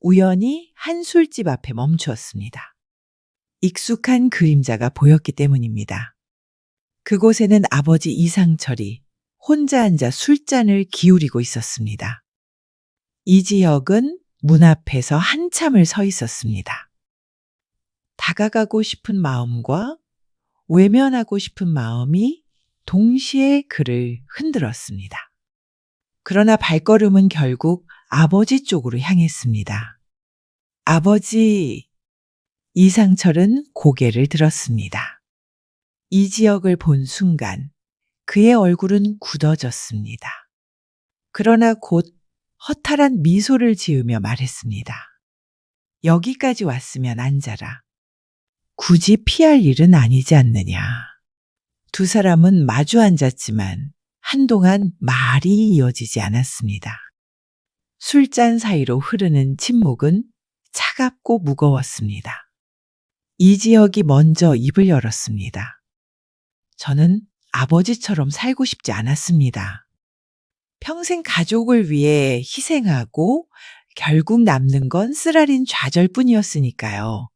우연히 한 술집 앞에 멈추었습니다. 익숙한 그림자가 보였기 때문입니다. 그곳에는 아버지 이상철이 혼자 앉아 술잔을 기울이고 있었습니다. 이지혁은 문 앞에서 한참을 서 있었습니다. 다가가고 싶은 마음과 외면하고 싶은 마음이 동시에 그를 흔들었습니다. 그러나 발걸음은 결국 아버지 쪽으로 향했습니다. 아버지, 이상철은 고개를 들었습니다. 이지혁을 본 순간 그의 얼굴은 굳어졌습니다. 그러나 곧 허탈한 미소를 지으며 말했습니다. 여기까지 왔으면 앉아라. 굳이 피할 일은 아니지 않느냐. 두 사람은 마주 앉았지만 한동안 말이 이어지지 않았습니다. 술잔 사이로 흐르는 침묵은 차갑고 무거웠습니다. 이지혁이 먼저 입을 열었습니다. 저는 아버지처럼 살고 싶지 않았습니다. 평생 가족을 위해 희생하고 결국 남는 건 쓰라린 좌절뿐이었으니까요.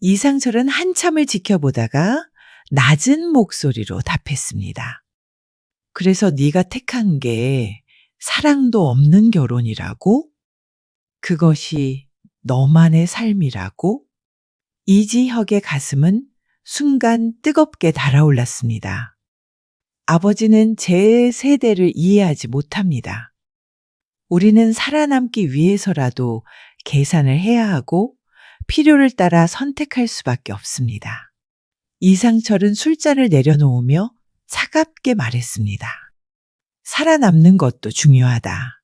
이상철은 한참을 지켜보다가 낮은 목소리로 답했습니다. 그래서 네가 택한 게 사랑도 없는 결혼이라고? 그것이 너만의 삶이라고? 이지혁의 가슴은 순간 뜨겁게 달아올랐습니다. 아버지는 제 세대를 이해하지 못합니다. 우리는 살아남기 위해서라도 계산을 해야 하고 필요를 따라 선택할 수밖에 없습니다. 이상철은 술잔을 내려놓으며 차갑게 말했습니다. 살아남는 것도 중요하다.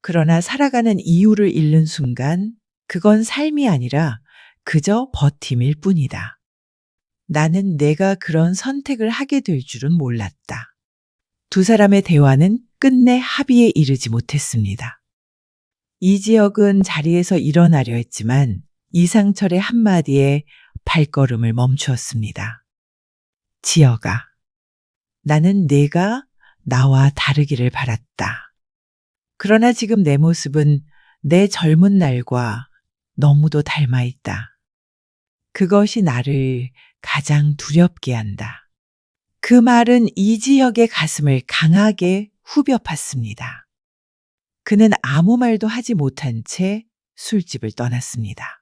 그러나 살아가는 이유를 잃는 순간 그건 삶이 아니라 그저 버팀일 뿐이다. 나는 내가 그런 선택을 하게 될 줄은 몰랐다. 두 사람의 대화는 끝내 합의에 이르지 못했습니다. 이지혁은 자리에서 일어나려 했지만 이상철의 한마디에 발걸음을 멈추었습니다. 지혁아, 나는 내가 나와 다르기를 바랐다. 그러나 지금 내 모습은 내 젊은 날과 너무도 닮아 있다. 그것이 나를 가장 두렵게 한다. 그 말은 이지혁의 가슴을 강하게 후벼 팠습니다. 그는 아무 말도 하지 못한 채 술집을 떠났습니다.